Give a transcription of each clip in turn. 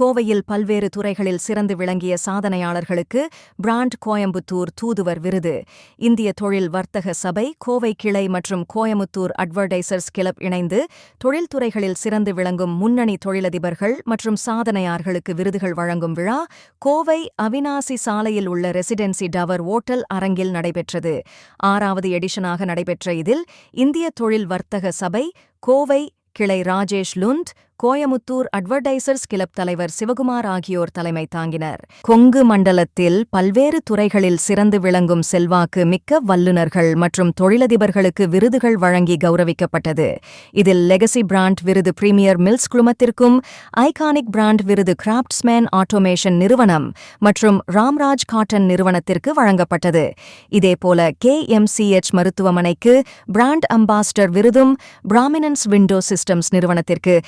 கோவையில் பல்வேறு துறைகளில் சிறந்து விளங்கிய சாதனையாளர்களுக்கு பிராண்ட் கோயம்புத்தூர் தூதுவர் விருது. இந்திய தொழில் வர்த்தக சபை கோவை கிளை மற்றும் கோயமுத்தூர் அட்வர்டைசர்ஸ் கிளப் இணைந்து தொழில்துறைகளில் சிறந்து விளங்கும் முன்னணி தொழிலதிபர்கள் மற்றும் சாதனையார்களுக்கு விருதுகள் வழங்கும் விழா கோவை அவினாசி சாலையில் உள்ள ரெசிடென்சி டவர் ஓட்டல் அரங்கில் நடைபெற்றது. ஆறாவது எடிஷனாக நடைபெற்ற இதில் இந்திய தொழில் வர்த்தக சபை கோவை கிளை ராஜேஷ் லுந்த் கோயமுத்தூர் அட்வர்டைசர்ஸ் கிளப் தலைவர் சிவகுமார் ஆகியோர் தலைமை தாங்கினர். கொங்கு மண்டலத்தில் பல்வேறு துறைகளில் சிறந்து விளங்கும் செல்வாக்கு மிக்க வல்லுநர்கள் மற்றும் தொழிலதிபர்களுக்கு விருதுகள் வழங்கி கௌரவிக்கப்பட்டது. இதில் லெகசி பிராண்ட் விருது பிரீமியர் மில்ஸ் குழுமத்திற்கும் ஐகானிக் பிராண்ட் விருது கிராப்ட்ஸ்மேன் ஆட்டோமேஷன் நிறுவனம் மற்றும் ராம்ராஜ் காட்டன் நிறுவனத்திற்கு வழங்கப்பட்டது. இதேபோல எச் மருத்துவமனைக்கு பிராண்ட் அம்பாஸ்டர் விருதும் பிராமினன்ஸ் விண்டோ சிஸ்டம்ஸ் நிறுவனத்திற்கு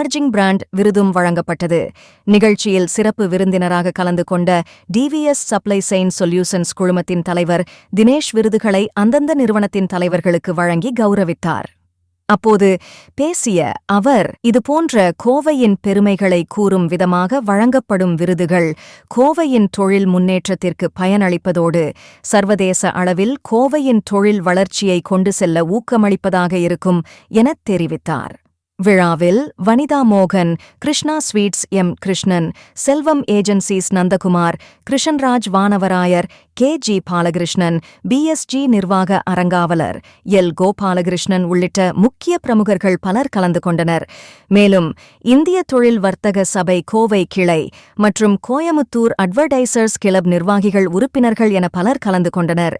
எமர்ஜிங் பிராண்ட் விருதும் வழங்கப்பட்டது. நிகழ்ச்சியில் சிறப்பு விருந்தினராக கலந்து கொண்ட டிவிஎஸ் சப்ளை செயின் சொல்யூஷன்ஸ் குழுமத்தின் தலைவர் தினேஷ் விருதுகளை அந்தந்த நிறுவனத்தின் தலைவர்களுக்கு வழங்கி கௌரவித்தார். அப்போது பேசிய அவர் இதுபோன்ற கோவையின் பெருமைகளை கூறும் விதமாக வழங்கப்படும் விருதுகள் கோவையின் தொழில் முன்னேற்றத்திற்கு பயனளிப்பதோடு சர்வதேச அளவில் கோவையின் தொழில் வளர்ச்சியை கொண்டு செல்ல ஊக்கமளிப்பதாக இருக்கும் எனத் தெரிவித்தார். விழாவில் வனிதா மோகன் Krishna sweets M. Krishnan Selvam agencies Nandakumar Krishnaraj Vanavarayar K. G. Balakrishnan PSG நிர்வாக அரங்காவலர் எல். கோபாலகிருஷ்ணன் உள்ளிட்ட முக்கிய பிரமுகர்கள் பலர் கலந்து கொண்டனர். மேலும் இந்திய தொழில் வர்த்தக சபை கோவை கிளை மற்றும் கோயமுத்தூர் அட்வர்டைசர்ஸ் கிளப் நிர்வாகிகள் உறுப்பினர்கள் என பலர் கலந்து கொண்டனர்.